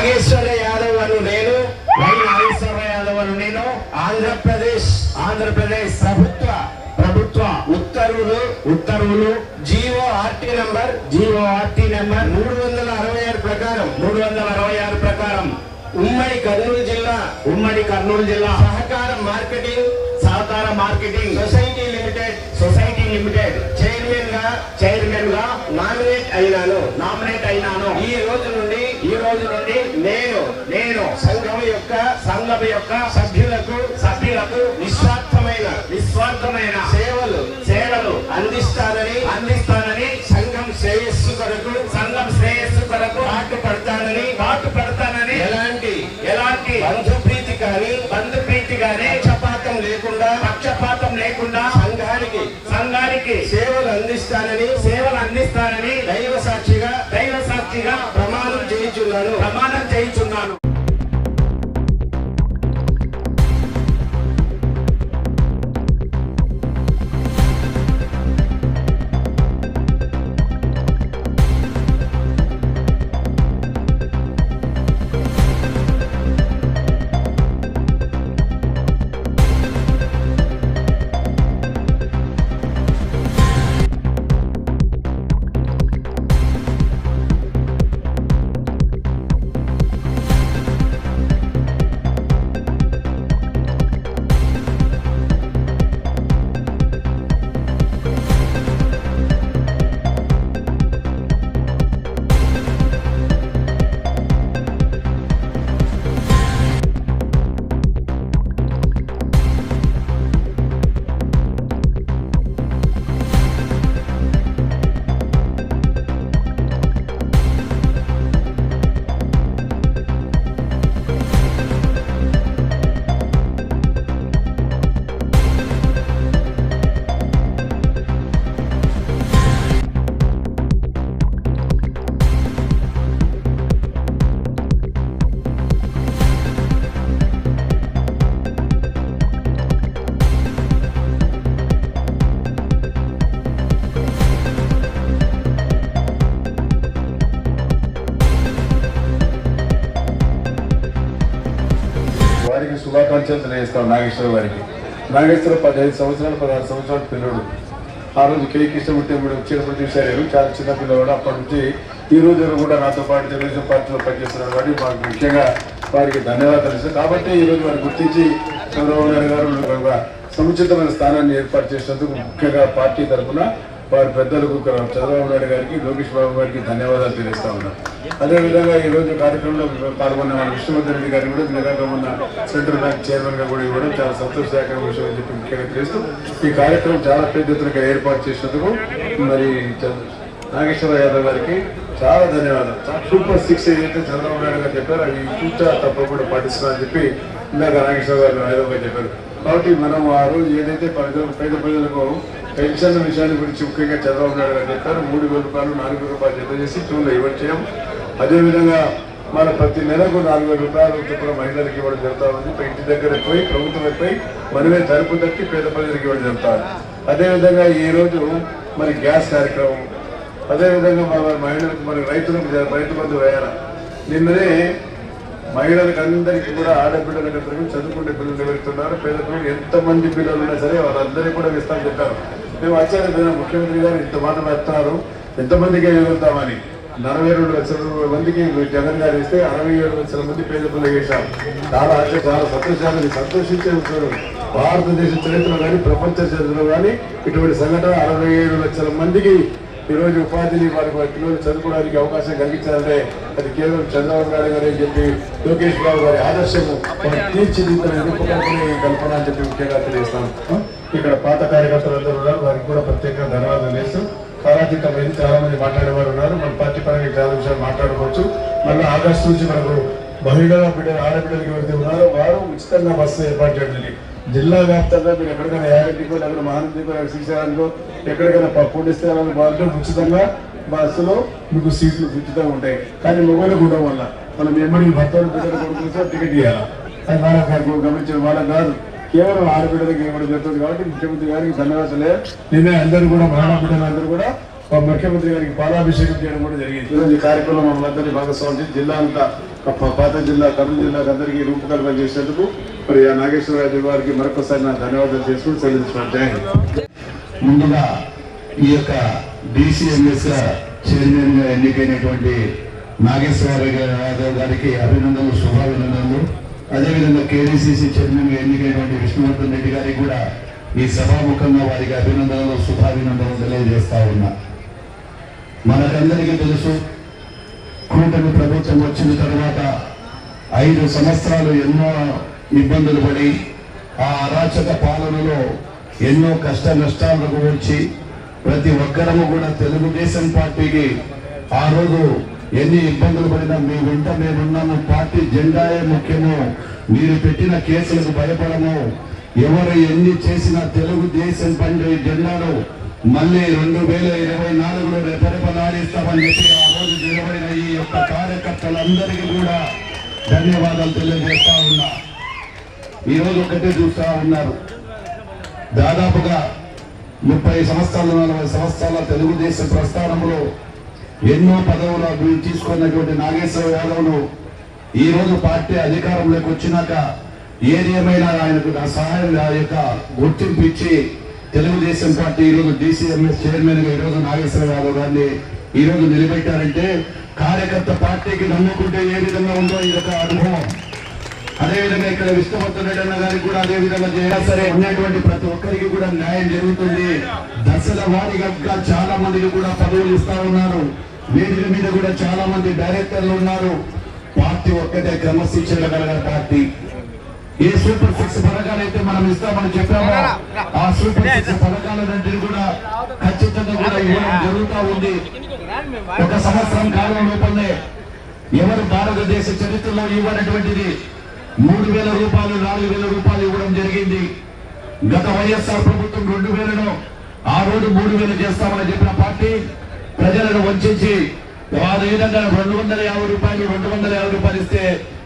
నాగేశ్వర యాదవ్ అను నేను వై నాగేశ్వర యాదవ్ అను నేను ఆంధ్రప్రదేశ్ ఆంధ్రప్రదేశ్ ప్రభుత్వ ప్రభుత్వ ఉత్తర్వులు ఉత్తర్వులు GO RT number GO RT number మూడు వందల అరవై ఆరు ప్రకారం మూడు వందల అరవై ఆరు ప్రకారం ఉమ్మడి కర్నూలు జిల్లా ఉమ్మడి కర్నూలు జిల్లా సహకార మార్కెటింగ్ సహకార marketing society limited society limited చైర్మన్గా చైర్మన్గా నామినేట్ అయినాను నామినేట్ అయినాను. ఈ రోజు నుండి ఈ రోజు నుండి నేను నేను సంఘం యొక్క సంఘం యొక్క సభ్యులకు సభ్యులకు నిస్వార్థమైన నిస్వార్థమైన సేవలు సేవలు అందిస్తానని అందిస్తానని సంఘం శ్రేయస్సు కొరకు సంఘం శ్రేయస్సు కొరకు పాటు పడతానని పాటు పడతానని ఎలాంటి ఎలాంటి బంధు ప్రీతి కానీ బంధు ప్రీతి కానీ పక్షపాతం లేకుండా పక్షపాతం లేకుండా సంఘానికి సంఘానికి సేవలు అందిస్తానని సేవలు అందిస్తానని దైవ సాక్షిగా దైవ సాక్షిగా ప్రమాణం చేయించున్నాను. ప్రమాణం చేయించున్నాను. చేస్తాం నాగేశ్వర వారికి నాగేశ్వర పదిహేను సంవత్సరాలు పదహారు సంవత్సరాల పిల్లడు. ఆ రోజు కేక్ ఇష్టపడితే మీరు వచ్చినప్పుడు చూశారు చాలా చిన్న పిల్లవాడు. అప్పటి నుంచి ఈ రోజు కూడా నాతో పాటు తెలుగుదేశం పార్టీలో పనిచేస్తున్నారు కాబట్టి మాకు ముఖ్యంగా వారికి ధన్యవాదాలు ఇస్తాం కాబట్టి ఈ రోజు వారు గుర్తించి చంద్రబాబు నాయుడు గారు సముచితమైన స్థానాన్ని ఏర్పాటు చేసినందుకు ముఖ్యంగా పార్టీ తరఫున వారి పెద్దలకు చంద్రబాబు నాయుడు గారికి లోకేష్ బాబు గారికి ధన్యవాదాలు తెలియజేస్తా ఉన్నాం. అదేవిధంగా ఈ రోజు కార్యక్రమంలో పాల్గొన్న మన విష్ణువర్ధన్ రెడ్డి గారిని కూడా నిన్నగా ఉన్న సెంట్రల్ బ్యాంక్ చైర్మన్గా కూడా ఇవ్వడం చాలా సంతోషదాయకమైన విషయం అని చెప్పి ముఖ్యంగా తెలుస్తూ ఈ కార్యక్రమం చాలా పెద్ద ఎత్తున ఏర్పాటు చేసినందుకు మరి నాగేశ్వర యాదవ్ గారికి చాలా ధన్యవాదాలు. సూపర్ సిక్స్ ఏదైతే చంద్రబాబు నాయుడు గారు చెప్పారు అవి చూచా తప్పకుండా పాటిస్తున్నారని చెప్పి ఇందాక నాగేశ్వర గారు యాదవ్ గారు చెప్పారు. కాబట్టి మనం ఆ రోజు ఏదైతే ప్రజలు పేద ప్రజలకు పెన్షన్ విషయాన్ని గురించి ముఖ్యంగా చంద్రబాబు నాయుడు గారు చెప్పారు. మూడు వేల రూపాయలు నాలుగు వేల రూపాయలు జత చేసి చూడండి ఇవ్వడం చేయం. అదేవిధంగా మన ప్రతి నెలకు నాలుగు వేల రూపాయలు చొప్పున మహిళలకు ఇవ్వడం జరుగుతా ఉంది. ఇంటి దగ్గర పోయి ప్రభుత్వం పోయి మనమే తలుపు తట్టి పేద ప్రజలకు ఇవ్వడం జరుగుతా అదేవిధంగా ఈరోజు మరి గ్యాస్ కార్యక్రమం. అదేవిధంగా మన మహిళలకు మరి రైతులకు రైతు బంధు వేయాలి నిన్ననే మహిళలకు అందరికీ కూడా ఆడపిల్లలకు అందరికీ చదువుకునే పిల్లలు ఎవరుతున్నారు పేద పిల్లలు ఎంతమంది పిల్లలు ఉన్నా సరే వాళ్ళందరికీ కూడా ఇస్తామని చెప్పారు. మేము ఆశ్చర్యపోయిన ముఖ్యమంత్రి గారు ఇంత మాట వేస్తున్నారు ఎంతమందికి ఎదుగుతామని నలభై రెండు లక్షల మందికి జగన్ గారు ఇస్తే అరవై ఏడు లక్షల మంది పేద పిల్లలు వేశాం చాలా చాలా సంతోషాన్ని సంతోషించే భారతదేశ చరిత్రలో కానీ ప్రపంచ చరిత్రలో కానీ ఇటువంటి సంఘటన అరవై ఏడు లక్షల మందికి ఈ రోజు ఉపాధిని వారికి పిల్లలు చదువుకోవడానికి అవకాశం కలిగించాలంటే అది కేవలం చంద్రబాబు నాయుడు గారు అని చెప్పి లోకేష్ బాబు గారి ఆదర్శము మనం తీర్చిదిద్దిన కల్పన అని చెప్పి ముఖ్యంగా తెలియజేస్తాం. ఇక్కడ పాత కార్యకర్తలు అందరూ ఉన్నారు. వారికి కూడా ప్రత్యేకంగా ధన్యవాదాలు వేస్తూ పరాజితమైంది. చాలా మంది మాట్లాడేవారు ఉన్నారు. మన పార్టీ పరంగా చాలా విషయాలు మాట్లాడుకోవచ్చు. మళ్ళీ ఆగస్టు నుంచి మనకు మహిళల బిడ్డలు ఆడబిడ్డలకి ఎవరైతే ఉన్నారో వారు ఉచితంగా బస్సు ఏర్పాటు చేయడం జరిగింది. జిల్లా వ్యాప్తంగా మీరు ఎక్కడికైనా యాగంటికో లేకపోతే మహానందికో లేకపోతే శ్రీశైలానికో ఎక్కడికైనా పుణ్య స్థలాలకు వాళ్ళు ఉచితంగా బస్సులో మీకు సీట్లు ఉచితంగా ఉంటాయి. కానీ మొబైల్ కూడా వల్ల మనం ఎమ్మడి భర్తలు టికెట్ ఇవ్వాలి అది వాళ్ళకి గమనించడం వాళ్ళకి కాదు. కేవలం ఆడబిడ్డలకి ఇవ్వడం జరుగుతుంది కాబట్టి ముఖ్యమంత్రి గారికి ధన్యవాదాలే నిన్నే అందరూ కూడా మహిళా బిడ్డలందరూ కూడా ముఖ్యమంత్రి గారికి పాలాభిషేకం చేయడం కూడా జరిగింది. ఈరోజు ఈ కార్యక్రమం మమ్మల్ని భాగస్వామి జిల్లా అంతా ప- పాత జిల్లా కర్నూలు జిల్లాకు అందరికీ రూపకల్పన చేసేందుకు మరి ఆ నాగేశ్వరరాజు గారికి మరొకసారి నా ధన్యవాదాలు చేసుకుని చెల్లించుకున్నాను ముందుగా ఈ యొక్క డిసిఎంఎస్ చైర్మన్గా ఎన్నికైనటువంటి నాగేశ్వర యాదవ్ గారికి అభినందనలు శుభాభినందనలు. అదేవిధంగా కేడీసీసీ చైర్మన్గా ఎన్నికైనటువంటి విష్ణువర్ధన్ రెడ్డి గారికి కూడా ఈ సభాముఖంగా వారికి అభినందనలు శుభాభినందనలు తెలియజేస్తా ఉన్నా. మనకందరికీ తెలుసు కూటమి ప్రభుత్వం వచ్చిన తర్వాత ఐదు సంవత్సరాలు ఎన్నో ఇబ్బందులు పడి ఆ అరాచక పాలనలో ఎన్నో కష్ట నష్టాలకు వచ్చి ప్రతి ఒక్కరము కూడా తెలుగుదేశం పార్టీకి ఆ రోజు ఎన్ని ఇబ్బందులు పడినా మీ వెంట మేమున్నాము. పార్టీ జెండాయే ముఖ్యము. మీరు పెట్టిన కేసులకు భయపడము. ఎవరు ఎన్ని చేసినా తెలుగుదేశం పండే జెండాను మళ్ళీ రెండు వేల ఇరవై నాలుగులో రెపరెపలాడిస్తామని చెప్పి ఆ రోజు నిలబడిన ఈ యొక్క కార్యకర్తలందరికీ కూడా ధన్యవాదాలు తెలియజేస్తా ఉన్నా. ఈ రోజు ఒకటే చూస్తా ఉన్నారు. దాదాపుగా ముప్పై సంవత్సరాల నలభై సంవత్సరాల తెలుగుదేశం ప్రస్థానంలో ఎన్నో పదవులు గురించి తీసుకున్నటువంటి నాగేశ్వర యాదవ్ను ఈ రోజు పార్టీ అధికారంలోకి వచ్చినాక ఏది ఏమైనా ఆయనకు నా సహాయం యొక్క గుర్తింపు ఇచ్చి తెలుగుదేశం పార్టీ ఈ రోజు డిసిఎంఎస్ చైర్మన్ ఈ రోజు నాగేశ్వర యాదవ్ గారిని ఈ రోజు నిలబెట్టారంటే కార్యకర్త పార్టీకి నమ్ముకుంటే ఏ విధంగా ఉందో ఈ యొక్క అనుభవం. అదేవిధంగా ఇక్కడ విష్ణువర్ధన్ గారికి కూడా అదే విధంగా చేయాలి సరే ఉన్నటువంటి ప్రతి ఒక్కరికి కూడా న్యాయం జరుగుతుంది. దశల వారీగా చాలా మందికి కూడా పదవులు ఇస్తా ఉన్నారు. వేదిక మీద కూడా చాలా మంది డైరెక్టర్లు ఉన్నారు. పార్టీ ఒక్కటే క్రమశిక్షణ కలిగిన పార్టీ. ఏ సూపర్ సిక్స్ పథకాలు అయితే మనం ఇస్తామని చెప్పామో ఆ సూపర్ సిక్స్ పథకాలన్నింటినీ కూడా ఖచ్చితంగా కూడా ఇవ్వడం జరుగుతూ ఉంది. ఒక సంవత్సరం కాలం లోపలనే ఎవరు భారతదేశ చరిత్రలో ఇవ్వనటువంటిది మూడు వేల రూపాయలు నాలుగు వేల రూపాయలు ఇవ్వడం జరిగింది. గత వైఎస్ఆర్ ప్రభుత్వం రెండు వేలను ఆ రోజు మూడు వేలు చేస్తామని చెప్పిన పార్టీ ప్రజలను వంచి అదేవిధంగా రెండు వందల యాభై రూపాయలు రెండు వందల యాభై రూపాయలు ఇస్తే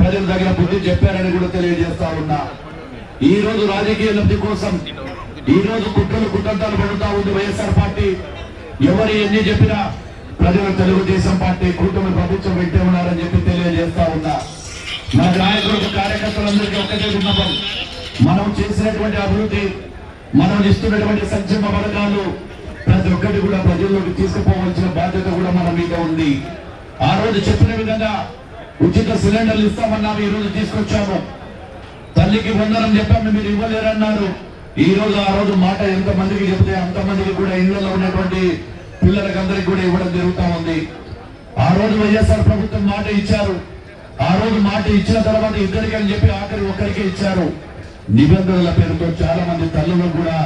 ప్రజల దగ్గర బుద్ధి చెప్పారని కూడా తెలియజేస్తా ఉన్నా. ఈ రోజు రాజకీయ లబ్ధి కోసం ఈ రోజు కుట్రలు కుట్రంతాలు పడుతా ఉంది వైఎస్ఆర్ పార్టీ. ఎవరు ఎన్ని చెప్పినా ప్రజలు తెలుగుదేశం పార్టీ కూటమి ప్రభుత్వం పెట్టే ఉన్నారని చెప్పి తెలియజేస్తా ఉన్నా. మన నాయకులకు కార్యకర్తలందరికీ ఒక్కటే విన్నపం మనం చేసినటువంటి అభివృద్ధి మనం ఇస్తున్నటువంటి సంక్షేమ పథకాలు ప్రతి ఒక్కటి కూడా ప్రజల్లోకి తీసుకుపోవాల్సిన బాధ్యత కూడా మన మీద ఉంది. ఆ రోజు చెప్పిన విధంగా ఉచిత సిలిండర్లు ఇస్తామన్నాము ఈ రోజు తీసుకొచ్చాము. తల్లికి వందనం చెప్పాము మీరు ఇవ్వలేరన్నారు. ఈ రోజు ఆ రోజు మాట ఎంత మందికి చెప్తే అంత మందికి కూడా ఇళ్ళలో ఉన్నటువంటి పిల్లలకి అందరికి కూడా ఇవ్వడం జరుగుతా ఉంది. ఆ రోజు వైఎస్ఆర్ ప్రభుత్వం మాట ఇచ్చారు. ఆ రోజు మాట ఇచ్చిన తర్వాత ఇద్దరికి అని చెప్పి ఆఖరి ఒక్కరికి ఇచ్చారు. నిబంధనల పేరుతో చాలా మంది తల్లులు కూడా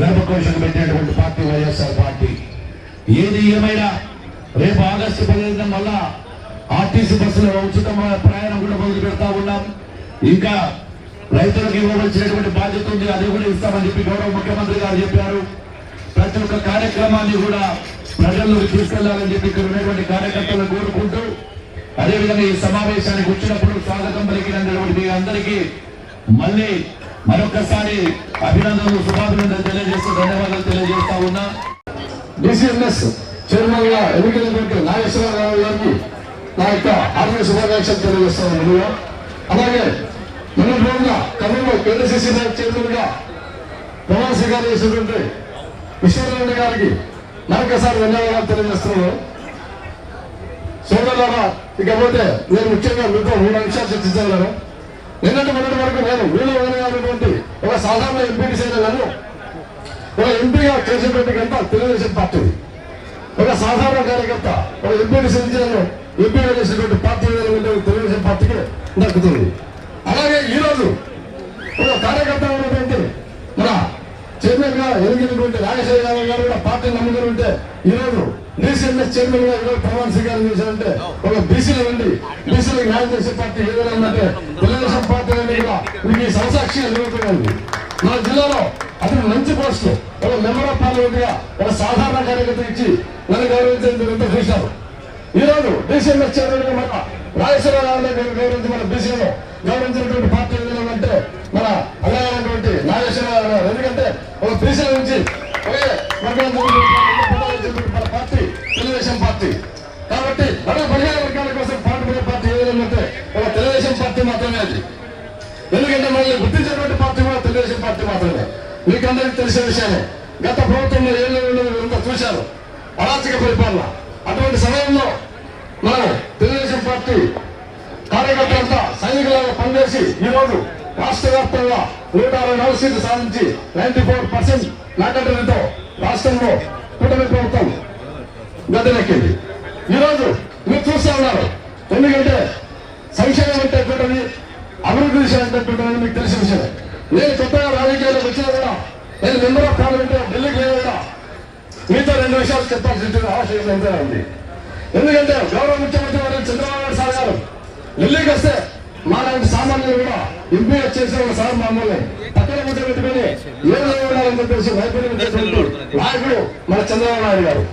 గర్భకోశం పెట్టినటువంటి పార్టీ వైఎస్ఆర్ పార్టీ. ఏది ఏమైనా రేపు ఆగస్టు పదిహేను వల్ల ఆర్టీసీ బస్సులో ఉచిత ప్రయాణం కూడా మొదలు పెడతా ఉన్నాం. ఇంకా రైతులకు ఇవ్వవలసినటువంటి బాధ్యత ఉంది అది కూడా ఇస్తామని చెప్పి గౌరవ ముఖ్యమంత్రి గారు చెప్పారు. ప్రతి ఒక్క కార్యక్రమాన్ని కూడా ప్రజల్లోకి తీసుకెళ్ళాలని చెప్పి ఇక్కడ ఉన్నటువంటి కార్యకర్తలను కోరుకుంటూ అదేవిధంగా ఈ సమావేశానికి వచ్చినప్పుడు స్వాగతం పలికినటువంటి మీ అందరికీ మళ్ళీ మరొకసారి అభినందనలు శుభాభినందనలు తెలియజేస్తూ ధన్యవాదాలు తెలియజేస్తా ఉన్నా. డిసిఎంఎస్ చైర్మన్గా ఎన్నికైనటువంటి నాగేశ్వరరావు గారికి నా యొక్క ఆత్మీయ శుభాకాంక్షలు తెలియజేస్తాను ముందుగా అలాగే మొన్నటి రోజున కర్నూలు కేంద్రసీసీ చైర్మన్గా ప్రమాణ స్వీకారం చేసినటువంటి విశ్వనారాయణ గారికి మరొకసారి ధన్యవాదాలు తెలియజేస్తున్నాను. సోదరులారా ఇకపోతే నేను ముఖ్యంగా మీతో మూడు అంశాలు చర్చించగలను. నిన్నటి మొన్నటి వరకు నేను వీళ్ళు అనేటువంటి ఒక సాధారణ ఎంపీకి అయిన నన్ను ఒక ఎంపీగా చేసేటువంటి గంట తెలుగుదేశం పార్టీ. ఒక సాధారణ కార్యకర్త ఒక ఎంపీని సంచాలను ఎంపీగా చేసినటువంటి పార్టీ తెలుగుదేశం పార్టీకి దక్కుతుంది. అలాగే ఈరోజు ఒక కార్యకర్త ఉన్నటువంటి మన చైర్మన్గా ఎదిగినటువంటి రాజశేఖర గారు కూడా పార్టీ నమ్ముకుని ఉంటే ఈరోజు డీసీఎంఎస్ చైర్మన్గా ఈరోజు ప్రమాణ స్వీకారం చేశారంటే ఒక బీసీల నుండి బీసీలకు న్యాయం చేసే పార్టీ ఏదైనా ఉందంటే తెలుగుదేశం పార్టీ అనేది కూడా మీకు ఈ సంసాక్షిగా జరుగుతుంది మన జిల్లాలో అతను మంచి పోస్ట్ ఒక మెంబర్ ఆఫ్ పార్లమెంట్గా ఒక సాధారణ కార్యకర్త ఇచ్చి నన్ను గౌరవించడం మీరంతా చూశారు ఈ రోజు డీసీఎంఎస్ చైర్మన్గా మన రాజేశ్వరరావు గారు గౌరవించి మన బీసీలో గౌరవించినటువంటి పార్టీ ఏదైనా అంటే మన అలాగైనటువంటి ఎందుకంటే మనల్ని గుర్తించినటువంటి పార్టీ కూడా తెలుగుదేశం పార్టీ మాత్రమే. మీకందరికీ తెలిసే తెలిసిన గత ప్రభుత్వంలో ఏళ్ళు ఏళ్ళు చూశారు. అరాచక పరిపాలన. అటువంటి సమయంలో మనం తెలుగుదేశం పార్టీ కార్యకర్తలంతా సైనికులుగా పనిచేసి ఈ రోజు రాష్ట్ర వ్యాప్తంగా నూట అరవై నాలుగు సీట్లు సాధించి నైన్టీ ఫోర్ పర్సెంట్ నాకంటతో రాష్ట్రంలో కూటమి ప్రభుత్వం గద్దెనెక్కింది. ఈ రోజు మీరు చూస్తూ ఉన్నారు. ఎందుకంటే సంక్షేమం అంటే కూటమి అభివృద్ధి విషయం మీకు తెలిసిన విషయమే నేను కొత్తగా రాజకీయాలకు వచ్చినా కూడా నేను మెంబర్ ఆఫ్ పార్లమెంట్ ఢిల్లీకి వెళ్ళినా కూడా మీతో రెండు విషయాలు చెప్పాల్సిన అవసరం ఎంతైనా ఉంది. ఎందుకంటే గౌరవ ముఖ్యమంత్రి వారు చంద్రబాబు నాయుడు సార్ గారు ఢిల్లీకి వస్తే మాలాంటి సామాన్యులు కూడా ఎంపీ చేసిన ఒక సార్ మామూలు. పక్కన ముద్ర పెట్టుకుని ఏ విధంగా ఉండాలని చెప్పేసి వైఫల్యం చేసినటువంటి నాయకుడు మన చంద్రబాబు నాయుడు గారు.